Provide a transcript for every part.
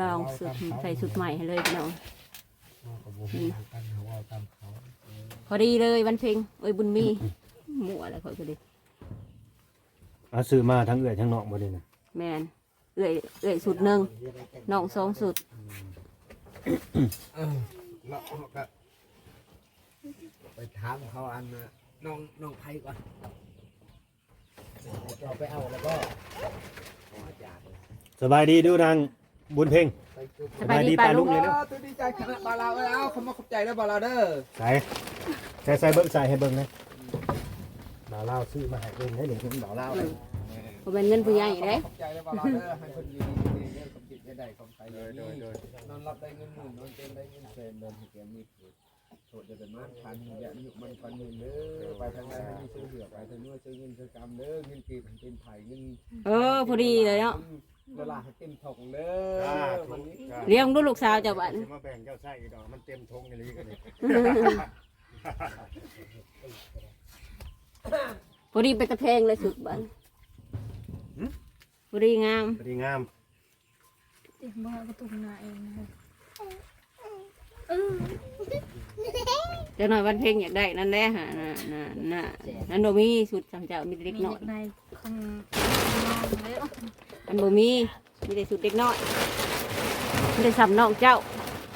ลองสุดใส่สุดใหม่ให้เลยพี่น้องก็บ่ฮู้กันเขาว่าตามเขาพอดีเลยวันเพ็งเอ้ยบุญมีหมู่อะไรค่อยก็ดีเอาซื้อมาทั้งเอื้อยทั้งนอกบ่ได้น่ะแมนเอ้ยเอ้ยสุดหนึ่งน้องสองสุดเออแล้วเขาก็ไปถามเขาอันน่ะน้องน้องไผก่อนเราไปเอาแล้วก็ขออาจารย์สบายดีดูนาง บุญเพ่งไปจุ๊บสบายดีป่าลุงเลยนะตัวดีใจขนาดบาลาเอ้ยเอาเขามาขอบใจแล้วบาลาเด้อใส่ใส่ใส่เบิ่งใส่ให้เบิ่งนะบ่าวลาวซื้อมาให้เบิ่งให้เดี๋ยวผมบ่าวลาวผมเป็นเงินผู้ใหญ่เด้ขอบใจแล้วบาลาเด้อให้คนอยู่ดีๆเรื่องความจิตได้ความใจเลยนอนรับได้เงินหมื่นนอนเต็มได้เงินแสนเดินให้แกมีโทษจะเป็นมันพันอย่ามีมันพันหมื่นเด้อไปทางไหนให้มีซื้อเหลือไปทางนู้นซื้อเงินซื้อกรรมเด้อเงินกีบให้เป็นไผ่เงินเออพอดีเลยเนาะ เวลาให้เต็มถงเด้อวันนี้เลี้ยงดูลูกสาวเจ้าบ้านมาแบ่งเจ้าไส้ดอกมันเต็มทงอย่างนี้กันนี่พอดีไปตะเพงเลยสุดบ้านพอดีงามสวัสดีงามเดี๋ยวบอกประตูหน้าเองนะครับเดี๋ยวหน่อยวันเพ็งอยากได้นั่นแหละฮะน่ะน่ะน่ะนั่นบ่มีสุดจำเจ้ามีแต่เด็กมีน้อยในของน้องแล้ว อันบ่มีมีแต่สุดเด็กน้อยมีแต่สำน้องเจ้า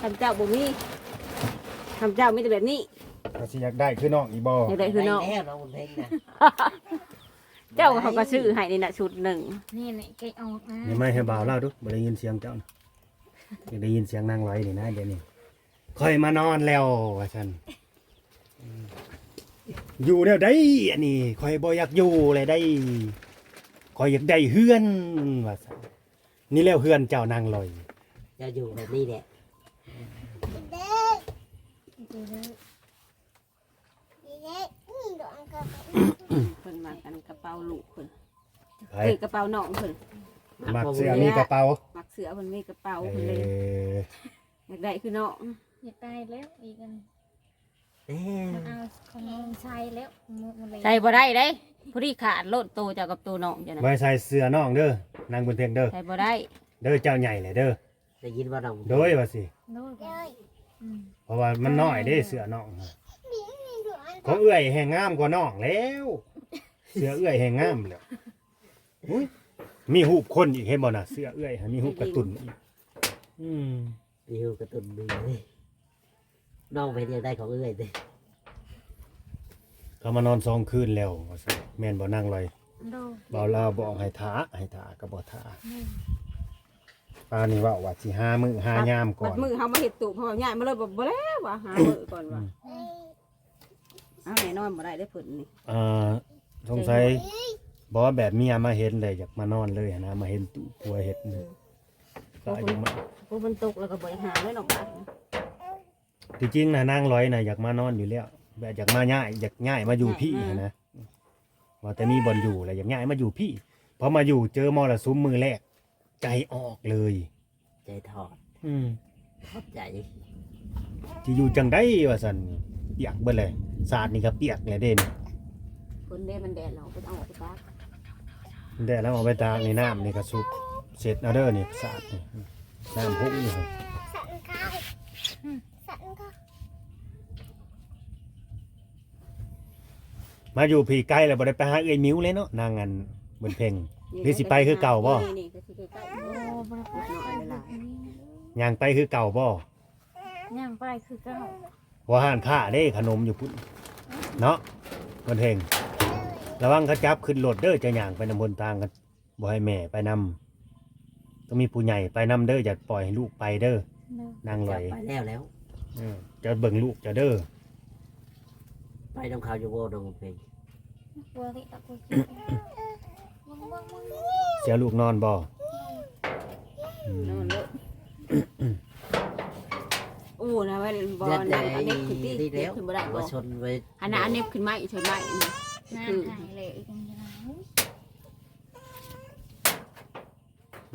สำเจ้าบ่มีสำเจ้ามีแต่แบบนี้ก็สิอยากได้คือน้องอีบ่อยากได้คือน้องแน่น้องบุญเพ็งนะเจ้าเขาก็ซื้อให้นี่น่ะชุดหนึ่งนี่นี่แกะออกนะนี่ไม่ให้บ่าวลาวดูบ่ได้ยินเสียงเจ้านะอยากได้ยินเสียงนางร้อยนี่นะเดี๋ยวนี้ค่อยมานอนแล้วว่าซั่นอืมอยู่แนวใดอันนี้ค่อยบ่อยากอยู่เลยได้ ค่อยอยากได้เฮือนว่าซั่นนี่แล้วเฮือนเจ้านางลอย จะอยู่แบบนี้แหละดูเลยเพิ่นมากันกระเป๋าลูกเพิ่นไปเอ้ยกระเป๋าน้องเพิ่นมักเสื้อมีกระเป๋ามักเสือเพิ่นมีกระเป๋าเอเพิ่นเลยออยากได้คือน้องอยากได้แล้วอีกอันแน่มันเอาของน้องใช้แล้วหมดหมดเลยใส่บ่ได้เด้ พอดีขาดโลดโตเจ้ากับโตน้องจ้ะนะไว้ใส่เสื้อน้องเด้อนางบุญเพ็งเด้อใส่บ่ได้เด้อเจ้าใหญ่เลยเด้อได้ยินว่าน้องโดยว่าสิโน่นก่อนอืมเพราะว่ามันน้อยเด้เสื้อน้องของเอื้อยแห่งงามกว่าน้องแล้ว เสื้อเอื้อยแห่งงามแล้วอุ๊ยมีหูปคนอีกเห็นบ่น่ะเสื้อเอื้อยมีหูปกระตุนอีกอืม มีหูกระตุนดีเลยน้องเป็นยังได้ของเอื้อยเด้ เขามานอนสองคืนแล้วว่าซั่นแม่นบ่นั่งลอยโดนบ่าวลาวบอกให้ท้าให้ท้าก็บ่ท้าปานนี้ว่าว่าสิหามื้อหายามก่อบัน ดมือเฮามาเฮ็ดตู้เพราะว่าย้ายมาเลยบ่บ่แล้วว่าหามื้อก่อนว่าเอาแน่นอนบ่ได้ได้อเพิ่นนี่อ่าสงสัยบอกว่าแบบเมียมาเห็นเลยอยากมานอนเลยนะมาเห็นตู้ปัวเห็ดนี่ก็อยากมาพอเพิ่นตกแล้วก็บ่ได้หาเลยเนาะบาดที่จริงนะนางร้อยนะอยากมานอนอยู่แล้ว แบบอยากมาง่ายอยากง่ายมาอยู่พี่นะว่าแต่มีบอลอยู่แล้วอยากง่ายมาอยู่พี่พอมาอยู่เจอมรสุมมือแรก ใจออกเลย ใจถอดอืมถอดใจที่อยู่จังได้ว่าสันเปียกเบิดเลยสาดนี่ก็เปียกเลยเด่นเพิ่นเด้มันแดดเราไปเอาออกไปตากได้แล้วเอาไปตากในน้ำนี่ก็ซุปเสร็จเอาเด้อนี่สาดนี่น้ำพุ่งนี่ครับ มาอยู่พี่ใกล้แล้วบ่ได้ไปหาเอ้ยมิ้วเลยเนาะนางอันบนเพ่ง หรือสิไปคือเก่าบ่ นี่ๆก็สิไปเก่าโอ้บริษัทน้อยเวลาย่างไปคือเก่าบ่ย่างไปคือเก้าว่าห้านค้าเด้ขนมอยู่พุ่นเนาะบนเพ่งระวังเขาจับขึ้นรถเด้อจะย่างไปนำบนทางกันบ่ให้แม่ไปนำต้องมีผู้ใหญ่ไปนำเด้ออย่าปล่อยให้ลูกไปเด้อโดนนางลจัอบยไปแล้วแล้วเออจะเบิ่งลูกจะเด้อ ไปน้องเขาอยู่โบน้องบุญเพ็งกลัวที่ตะกุยกินมึงมึงมึงเสียลูกนอนบ่อืมนอนเลยโอ้นะว่าบ่ยันใจนั่นอันนี้ขึ้นที่ดีแล้วขึ้นบ่ได้บ่ว่าชนไว้อันนั้นอันนี้ขึ้นมาอีกชนมาอีกน้าหายเลยอีกอันจะหนาว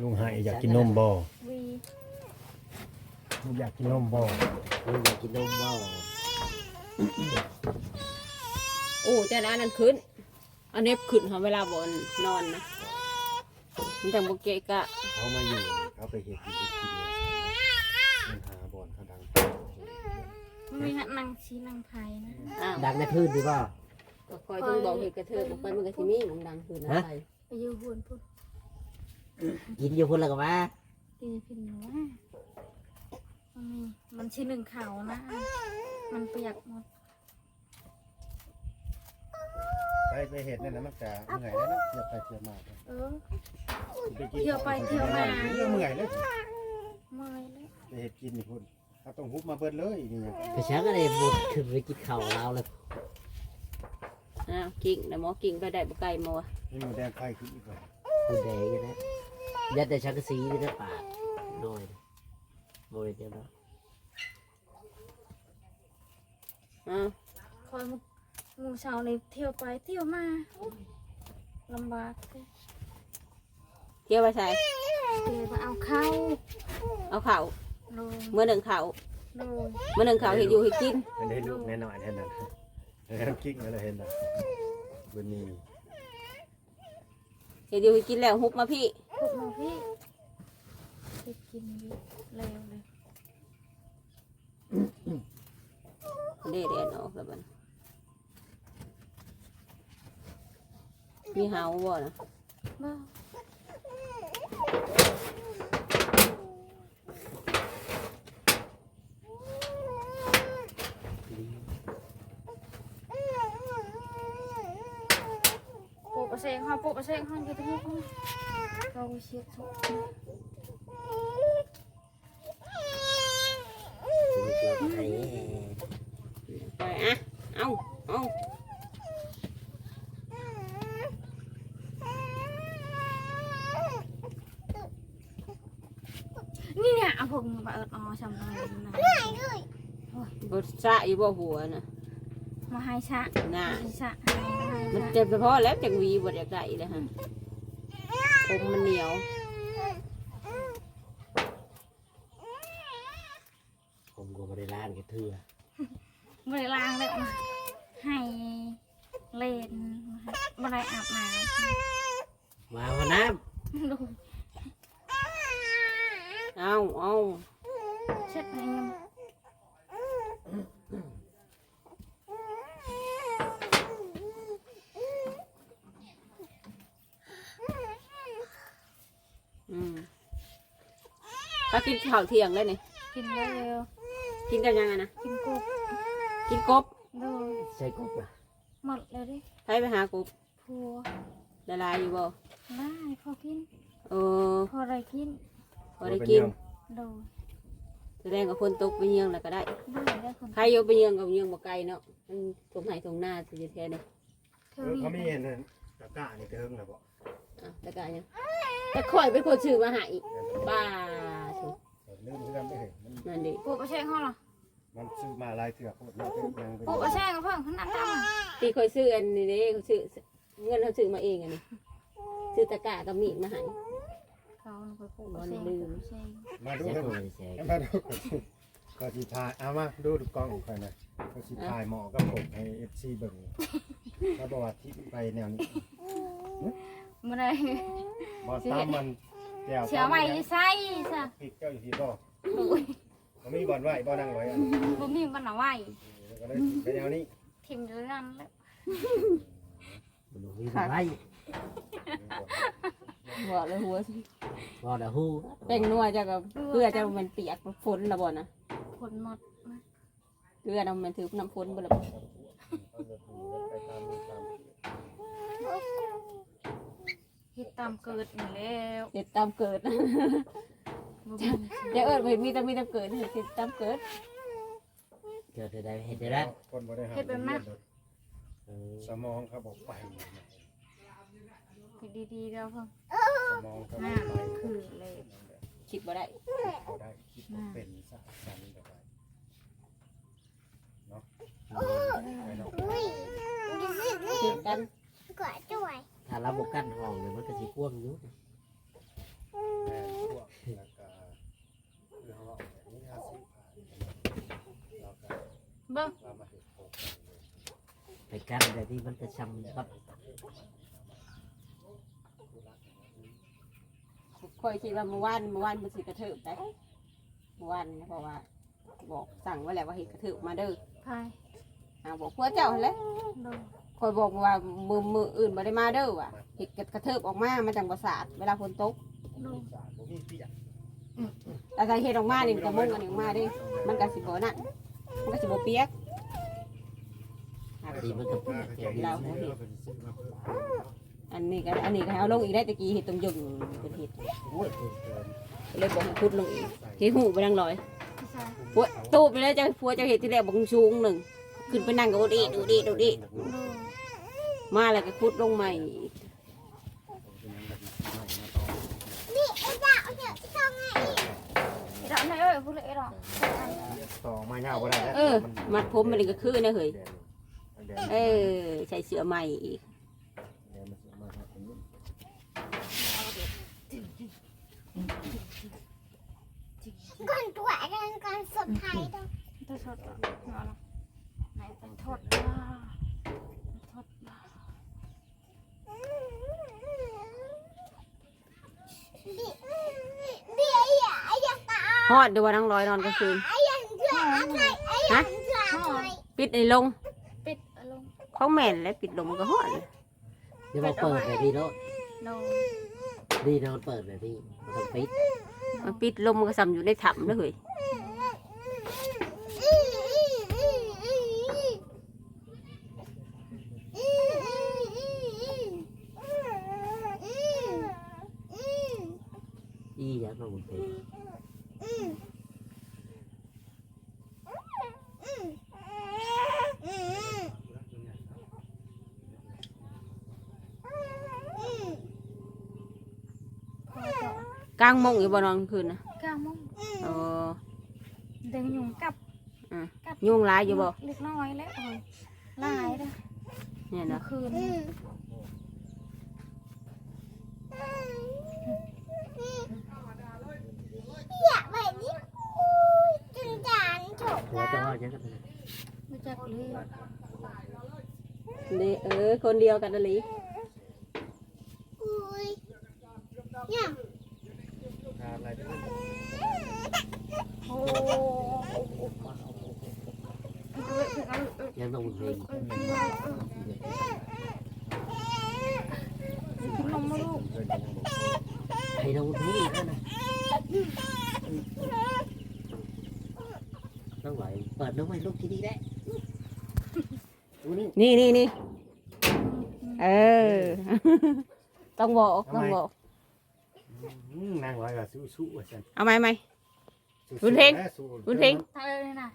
ลุงให้อยากกินนมบ่วีลุงอยากกินนมบ่ลูกอยากกินนมบ่โโอ้เจ้านั้นขึ้น อันนี้ขึ้นของเวลาบนนอนนะมันจังโมเกะกะเขามาอยู่เขาไปเห็ดกินไกินมันหาบอนเขาดังไม่ฮะนางชีนางไทยนะดังในพื้นดีป่ะก็คอยต้องบอกเห็ดกระเทือกคอยมันกระชิมีมันดังขึ้นอะไรอยู่หุ่นพุ่นกินอยู่คนล้วกับว่ากินพินว่ามันมีมันชื่หนึ่งเขานะ มันเปียกหมด ไปไปเห็ดนั่นนะมันจะเหนื่อยแล้วเนาะเที่ยวไปเที่ยวมาเออ ไปกินเที่ยวไปเที่ยวมาเมื่อยเลยเมื่อยเลยไปเห็ดกินนี่พุ่นเอาต้องฮุบมาเบิดเลยนี่ไปช้างอะไรบุกขึ้นไปกินข้าวเราเลยอ้าวกิ่งแต่หมอกิ่งไปได้บ่ไกลมาวะนี่หมูแดงไข่ขึ้นอีกแล้วคุณแดงอยู่นะยัดแต่ชักกะสีนี่นะปากน้อยโมยเดียวแล้วอ้าวคอยมุ งูเช้าในเที่ยวไปเที่ยวมาโอ๊ยลำบากเลยเที่ยวไปใส่เดี๋ยวมาเอาเข้าเอาข้าวโดยเมื่อหนึ่งข้าวโดยเมื่อหนึ่งข้าวเห็ดอยู่เห็ดกินมันได้ลูกแน่นอนแน่นอนแล้วกิ๊กนั่นแหละเห็นนะบุญมีเห็ดอยู่เห็ดกินแล้วฮุบมาพี่พวกมาพี่ไปกินอยู่เร็วเลย เด็ดนออกแล้วมัน มีเฮาบ่นะบ้าปูปลาเซงห้องปูปลาเซงห้องกี่ตัวห้องเราเชียร์ทุก ชีวิตเราไทย ไปอะเอาเอา นี่เนี่ยเอาผม มาเอิดออชำนาญนะบดสะอยู่บ่หัวน่ะ มาให้ชะน่าให้ชะให้ให้มันชะเจ็บเฉพาะแล้วจังหวีบดอยากได้เลยฮะผมมันเหนียว ผมก็ไม่ได้ล้านกับเธอไม่ได้ล้างเลยมาให้เล่นมาได้อาบน้มาพน้ำดูเอาเอา เช็ดให้ยังอืมถ้ากินข้าวเที่ยงได้นี่กินเร็วกินกันยังไงนะกินกบกินกบดูำใส่กบอะหมดเลยดิใช้ไปหากบพัวละลายอยู่บ่ได้พอกินเออพออะไรกินพอได้กินดู แสดงกับคนตกไปเยืองแล้วก็ได้ได้ได้คนใครโยไปเยืองกับเยืองบ่ไกลเนาะมันตรงไหนตรงหน้าสิจะแท้เนี่ยเธอมีเขามีเห็นตะกร้านี่เติมแล้วบ่อะแต่ก็ยังแต่ข่อยเป็นคนชื่อมาใหาอีกป้าถูกลืมเรื่องไม่เห็นมันนั่นดิปูปลาเชงห้องเหรอมันซื้อมาลายเถื่อโคตรเนาะยังเป็นปูปลาเชงกับเพิ่งขนาดนั้นตีข่อยซื้ออันนี้เด้เขาซื้อเงินเขาซื้อมาเองอันนี้ซื้อตะกร้ากับมีดมาให้ เขาไปปูปลาเชงปูปลาเชงมาดูใส่กันกบไม่ได้ใส่มาดูก็สิทายเอามาดูดูกล้องก่อนนะก็สิทายหมอกับผมให้ FC เบิ่งถ้าบอกว่าที่ไปแนวนี้ไม่ได้บ่ตามมันแก้วเชียวใหม่ใส่ซะปิดเจ้าอยู่ที่บ่อ้ยบ่มีบ่อนไหว้บ่นั่งไหว้อะบ่มีมันเอาไว้ก็เลยไปแนวนี้ทิมอยู่นั่นแล้วมันมีบอะไหว เลยหัวสิบอดหูแป้งนัวจะกับเกลือจะมันเปียกฝนละบ่นะผลหมดนะเกลือน่ะมันถือน้ำฝนบ่ละบ่ไปตามตามเฮ็ดตามเกิดนี่แล้วเด็ดตามเกิดบ่มีเดี๋ยวเอิญมีแต่มีแต่เกิดเด็ดตามเกิดเกิดได้เห็นได้แล้วคนบ่ได้หาสมองเขาบอกไป เฮ็ดดีๆแล้วเพิ่งสมองเขาหบน้าอกไปคือเลยคิดบ่ได้เขาได้คิดว่าเป็นสักสันแบบไรเนาะไปเนาะคิดกันถ้าเราบกั้นห้องเนี่ยมันก็สิกว้างอยู่แม่พวกแล้วก็คือเขาบอกแบบนี้ห้าสิบแล้วก็เบิ่งเรามาเห็นโป๊กไปกั้นแต่ที่มันจะช้ำบัด คอยคิดว่าเมื่อวานเมื่อวานมันสิกระเทิบได้เมื่อวานเนี่ยเพราะว่า บอกสั่งไว้แล้วว่าเฮ็ดกระถือมาเด้อพายอ่าบอกผัวเจ้าหั่นแหละโดยคอยบอกว่ามือมืออื่นบ่ได้มาเด้อว่ะเฮ็ดกระเทิบออกมามันจังบ่สะอาดเวลาฝนตกโดยบ่มีเปียกแต่ถ้าเฮ็ดออกมานี่มันก็มุ่งอันนี้ออกมาเด้มันก็สิบ่นั่นมันก็สิบ่เปียก ดีมันก็เปียกแก่เราบ่เฮ็ด อันนี้ก็อันนี้ก็ให้เอาลงอีกได้ตะกี้เฮ็ดตรงยงเป็นเฮ็ดโอ้ยเกินเลยบอกให้ขุดลงอีกที่หูไปนั่งลอยพี่ชายผัวตูบไปเลยเจ้าผัวเจ้าเฮ็ดที่แรกบอกสูงหนึ่งขึ้นไปนั่งก็โอดีดูดีดูดีโดยมาแล้วก็ขุดลงใหม่เราไหนเอ้ยพูดเลยเราต่อมาเงาบ่ได้แล้วเออมัดผมมันนี่ก็คือนะเฮ้ยเออใส่เสื้อใหม่อีก ก่อนตัวกันก่อนสุดท้ายต้องตัวชดเอาละไหนเป็นทดล่ะทดล่ะเดี๋ยวอย่าอย่าตาฮอดเดี๋ยวว่านั่งลอยนอนกลางคืนอย่าเถื่อนอะไรอย่าเถื่อนอะไรปิดในลง ปิดอารมณ์เขาแม่นและปิดลงมันก็ฮอดเลยเดี๋ยวมาเปิดแบบนี้เนาะโดยดีนอนเปิดเลยพี่มันต้องปิดมันปิดลมก็ซ้ำอยู่ในถ้ำเลยเฮ้ยอีอยากนอนเปิด พอต่อก ลางมงอยู่บ่นอนกลางคืนนะกลางมุ้งเออเดินยุงกับอะกับยุงร้ายอยู่บ่เล็กน้อยแล้วโอ้ยหลายเด้อเนี่ยเมื่นะอคืนอยากแบบนี้จุนจานจบหัวจะว่ายังไงรู้จักเลยนี่เออคนเดียวกันนะลีอุ้ยเนี่ย อะไรที่มันโอ้ยังต้องเพลงกินนมมาลูกให้ต้องเพลงนั่นนะต้องไหวเปิดน้องใหม่ลูกที่นี่แหละดูนี่นี่นี่นี่เออ ต้องบอกต้องบอก อืมนางร้อยก็สู้ๆว่าซั่นเอาไหมไหม สู้ๆบุญเพ็งและสู้บุญเพ็งเธอเลยนะ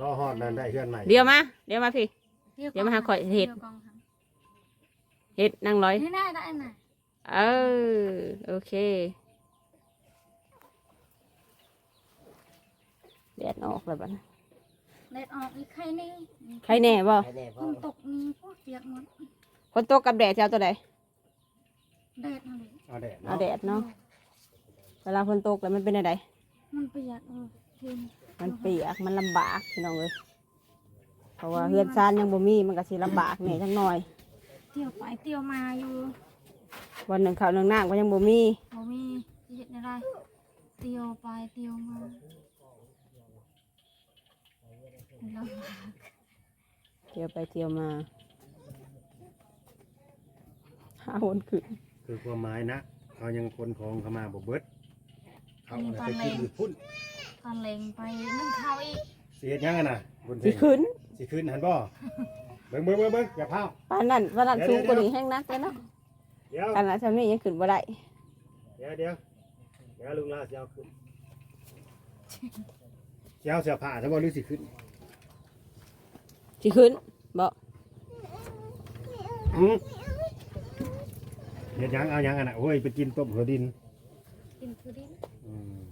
รอฮอดนั้นได้เฮือนใหม่เดี๋ยวมา เดี๋ยวมาพี่ เดี๋ยวมาหาข่อยเห็ด ดี๋วก่อนค่ะเฮ็ดนั่งร้อย นี่ได้ได้น่ะเออโอเคแดดออกแล้วบัดนี้เด็ดออกอีกใครนี่ใครแน่บ่แค่แน่ฝพ่อนตกนี่พวกเปียกหมดคนโตกกับแดดจะเอาตัวใดเด็ดนั่นเลย เอาแดดเอาเนาะแดดเนาะเวลาฝนตกแล้วมันเป็นอะไรมันเปียกเออทีนมันเปียกมันลำบากพี่น้องเอ้ยเพราะว่าเฮือนซานยังบ่มีมันก็สิลำบากแหน่จังหน่อย เที่ยวไปเที่ยวมาอยู่วันหนึ่งข้าวหนึ่งน้ำก็ยังบ่มีบ่มีจะเห็นอะไรเที่ยวไปเที่ยวมาลำบากเที่ยวไปเที่ยวมาห้าวนขึ้น คือความหมายนะเขายังคนของเขามาบ่เบิดเขาน่ะไปกินอยู่พุ่นตอนเลงไปนึ่งข้าวอีกสิเฮ็ดหยังอะน่ะบุญสิเพ็งขึ้นสิขึ้นหันบ่เบิ่งเบิ่งเบิ่งเบิ่งอย่าพาวปานนั้นปานนั้นเดี๋สูยวงกว่านี้แห้งนักเลยเนาะเดี๋ยวปานนั้นทำนี้ยังขึ้นบ่ได้เดี๋ยวเดี๋ยวเดี๋ยวลุงลาสิเอาขึ้นสิเอาเสื้อผ้าซะบ่หรือสิขึ้นสิขึ้นบ่อือ เฮ็ดหยังเอาหยังอะน่ะโอ้ยไปกินต้มหัวดินกินคือดินอืม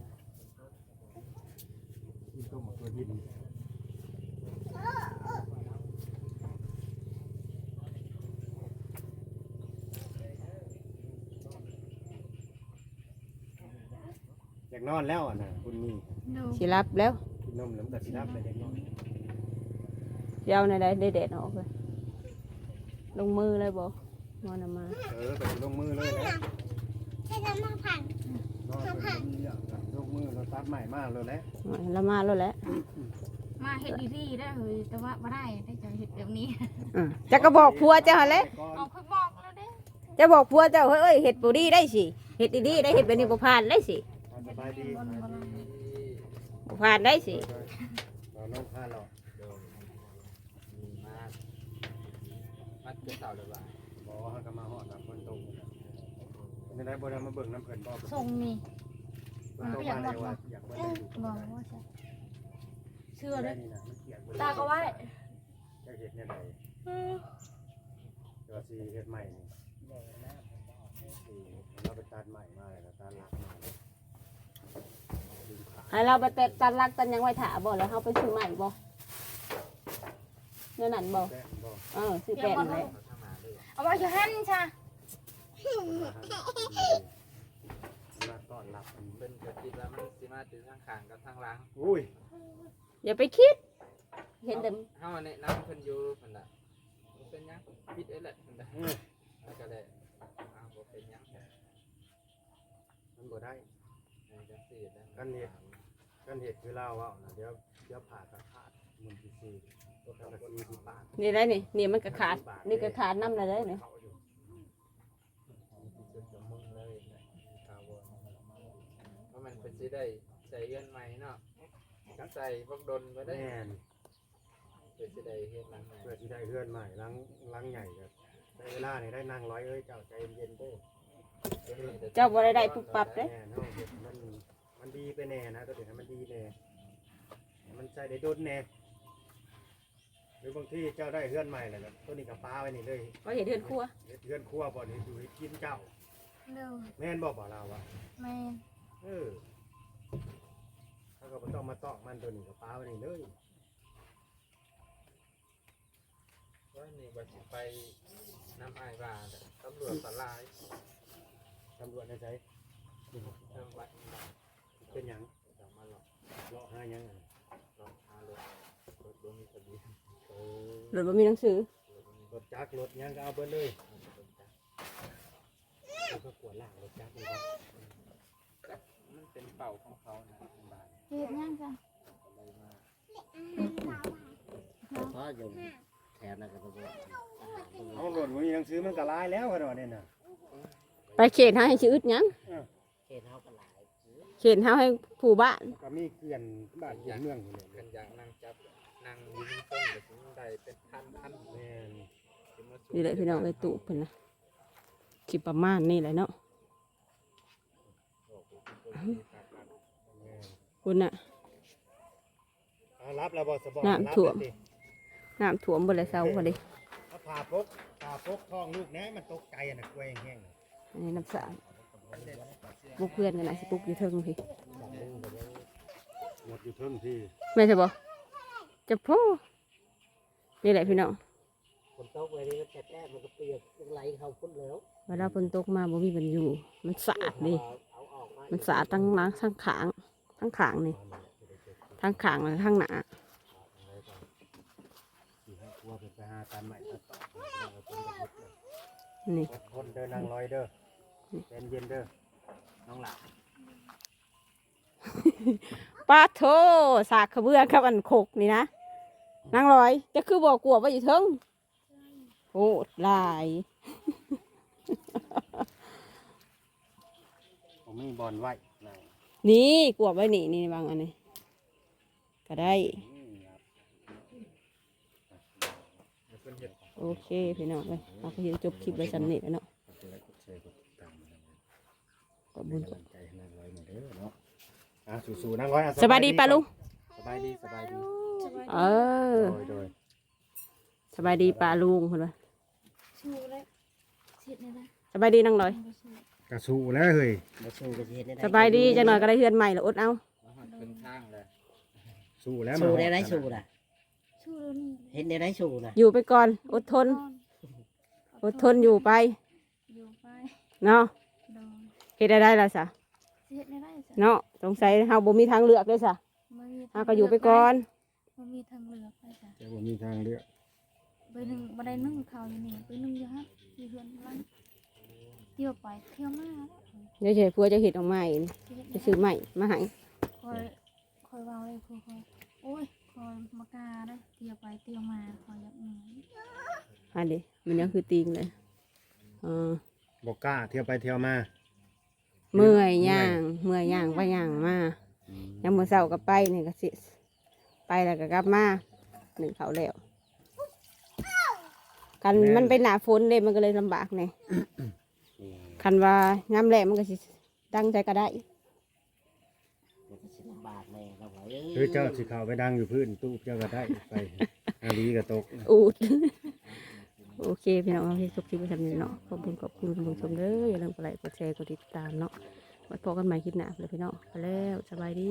กินต้มหัวดินอยากนอนแล้วอะนะคุณมีดูสิรับแล้วกินนมแล้วมันก็สิรับไปอยากนอนเดี๋ยวในใดได้แดดออกเลยลงมือเลยบ่ นอนเอามาเออไปลงมือเลยนะใช้น้ำมันผ่านนอนไปลงมืออย่างนั้นลงมือเราตัดใหม่มากเลยแหละละมาแล้วแหละมาเฮ็ดดีๆได้เฮ้ยแต่ว่าบ่ได้ได้จะเฮ็ดแบบนี้อะจะก็บอกผัวเจ้าหั่นแหละก่อนเอาค่อยบอกแล้วเด้จะบอกผัวเจ้าเฮ้ยเอ้ยเฮ็ดบ่ดีได้สิเฮ็ดดีๆได้เฮ็ดแบบนี้บ่ผ่านได้สิสบายดีบนบ่ล่ะบ่ผ่านได้สิเราน้องพาเรามีมากมัดเป็นเสาเลยว่าบอ ก็มาหอดตามคนตรงในได้บ่ได้มาเบิ่งน้ำเพิ่นบ่ส่งนี่เพิ่นต้องมาเลยว่าอยากเบิ่งได้ดูบอกว่าจะเชื่อเลยตาก็ว่าจะเฮ็ดแนวใดเดี๋ยวสิเฮ็ดใหม่นี่เราไปตัดใหม่มาแล้วตัดหลักมาให้เราไปต่ตันรักตันยังไว้ถ่าบ่แล้วเฮาไปซื้อใหม่บ่เนั่นนั่นบ่เออซื้อแป้นนั่นแหละเขาทำมาเลย เอาไว้อยู่หั่นจ้ะมาต้อนรับมันเป็นกคิดว่ามันสิมาถึงทางขางกับทางหลังอุ้ยอย่าไปคิด เห็นแต่เฮาแนะนำเพิ่นอยู่เพิ่นน่ะบ่เป็นหยังปิดเอ้ยแหละเพิ่นน่ะแล้วก็เลยอ้าวบ่เป็นหยังมันบ่ได้เออจังซี่แล้วกันเฮ็ดกันเห็ดคือเล่าว่านะเดี๋ยวเดี๋ยวผ่าตัดขาดมันที่ซี ตัวกระซีที่ปากนี่ได้นี่นี่มันก็ขาด นี่ก็ขาดน้ำเลยได้นี่เขาอยู่จุดกับมึงเลยถาวรเพราะมันเป็นสิได้ใส่เงินใหม่เนาะจังใส่บักดนบ่ได้แน่นเป็นสิได้เฮ็ดหลังใหม่เพื่อที่ได้เพื่อนใหม่ล้างล้างใหญ่ครับได้เวลาเนี่ยได้นั่งร้อยเอ้ยเจ้าใจเย็นๆเด้อเจ้าบ่ได้ได้ปุ๊บปั๊บเด้แน่เนาะเฮ็ดมันมันดีไปแน่นะตัวเด็กให้มันดีแน่ให้มันใจได้โดนแน่ หรือบางที่เจ้าได้เพื่อนใหม่เลยครับตัวนี้กับป้าไว้นี่เลยก็เห็นเดือนครัวเฮ็ดเพื่อนครัวบ่นี่อยู่ให้กินเจ้าเด้อแม่นบ่บ่เราวะแม่นเออถ้าก็บ่ต้องมาตอกมันตัวนี้กับป้าไว้นี่เลยว่านี่ว่าสิไปน้ำอ้ายว่าน่ะตำรวจสลายตำรวจในใจเริ่มวัดมาเป็นหยัง จะมาหลอกเลาะหาหยังอะ หลอกหารถรถบ่มีทะเบียน โอ้ ห รือว่ามีหนังสือรถบ่มีรถจักรรถหยังก็เอาเบิดเลยคนจักเขาก็กวดล่างรถจักรนี่ครับมันเป็นเป่าของเขานะเป็นบานเฮ็ดหยังจ้ะอะไรมาเพราะอยู่แถวนั้นก็ต้องเอารถบ่มีหนังสือมันก็หลายแล้วขนาดนี้น่ะไปเขตเฮาให้ชื่ออึดหยังเขตเฮาก็หลายเขตเฮาให้ผู้บ้าน ก็มีเกลื่อนบ้านเกลื่อนเมืองอยู่กัเนี่ยนอย่างนั่ง จับนั่งอยืนต้นเลยถึงได้เป็นพันพันแม่นนี่แหละพี่น้องไอ้ตู่เพิ่นนะสิประมาณนี้แหละเนาะแม่นคุณน่ะ เอารับแล้วบ่สบอน้ำรับท่วมแล้วสิน้ำท่วมบ่เลยเซาพอดีเอาผ่าปกผ่าปกท้องลูกแหน่มันตกใจอะน่ะกล้วยแห้งๆน่ะอันนี้น้ำสารพวกเพื่อนกันนะสิปลุกอยู่เทิงพี่หมดอยู่เทิงที่ แม่นใช่บ่ จะพูนี่แหละพี่น้องฝนตกไว้นี่มันแฉะแต้มันก็เปียกไหลเข้าพุ่นแล้วเวลาฝนตกมาบ่มีมันอยู่ มันสะอาดดิเอาออกมามันสะอาดทั้งหล้างทั้งขางทั้งขางนี่ทั้งขางและทั้งหนาสิให้กลัวเป็นไปหาตามใหม่ตัดต่อเอาเป็นแบบนี้นี่อดทนเด้อนางร้อยเด้อเป็นเย็นเด้อน้องหลับ ป้าโทสากกระเบือกับอันโคกนี่นะนางลอย จะคือบอกกลัวว่าอยู่เทิงโอ้ลายผมมีบอลไว้นะนี่กลัวไว้นี่นี่บางอันนี้ก็ได้อืมครับเป็นเห็ดโอเคพี่น้องเลยเราก็ยังจบคลิปไว้สำเร็จแล้วเนาะกดไลค์กดแชร์กดติดตามนะครับขอบคุเป็นณกำลังใจให้นางร้อยหน่อยเด้อเนาะ อะสู้ๆนางร้อยอะสบายดีป้าลุงสบายดีสบายดีเออ โดยโดยสบายดีป้าลุงคนว่าชูเลยเฮ็ดได้ละสบายดีนางลอย กระสู้แล้วเฮ้ยมาสู้กันสิเฮ็ดได้สบายดีจังหน่อยก็ได้เฮือนใหม่แล้วอดเอาเป็นข้างเลยสู้แล้วสู้มาได้ไรสู้น่ะชูแล้วนี่เห็นได้ไรสู้น่ะอยู่ไปก่อนอดทน อดทนอยู่ไปอยู่ไปเนาะโดนเฮ็ดได้ได้แล้วซะ เฮ็ดได้ได้จ้ะเนาะสงสัยเฮาบ่มีทางเลือกเลยซะบ่มีเฮาก็อยู่ไปก่อนบ่มีทางเลือกไปจ้ะจะบ่มีทางเลือกไปหนึ่งบ่ได้นึ่งข้าวอยู่นี่ไปนึ่งอยู่ฮะอยู่เฮือนหลังเที่ยวไปเที่ยวมาแล้วเดี๋ยวสิให้ผัวจะเฮ็ดออกมาเองสิเฮ็ดจะได้ซื้อใหม่มาให้โคอยคอยเว้าเลยคือคอยโอ้ยคอยมากาได้เตียวไปเตียวมาคอยอยากหนีอันนี้มันยังคือติงเลยเออบอกกล้าเที่ยวไปเที่ยวมา เมื่อยย่าง เมื่อยย่างไปย่างมายังมื้อเช้าก็ไปนี่ก็สิ ไปแล้วก็กลับมาหนึ่งเขาแล้วกันมันเป็นหนาฝนเลยมันก็เลยลำบากเนี่ยคันว่าย้ำแหลกมันก็สิตั้งใจก็ได้เดี๋ยวก็สิลำบากแน่เราไว้หรือเจ้าสิเข้าไปดังอยู่พื้นตู้เจ้าก็ได้ไปอาลีก็ตกอูด โอเคพี่น้องเอาที่จบคลิปไปทำนี้เนาะขอบคุณขอบคุณคุณผู้ชมเด้ออย่าลืมกดไลค์กดแชร์กดติดตามเนาะไว้พบกันใหม่คลิปหน้าเลยพี่น้องไปแล้วสบายดี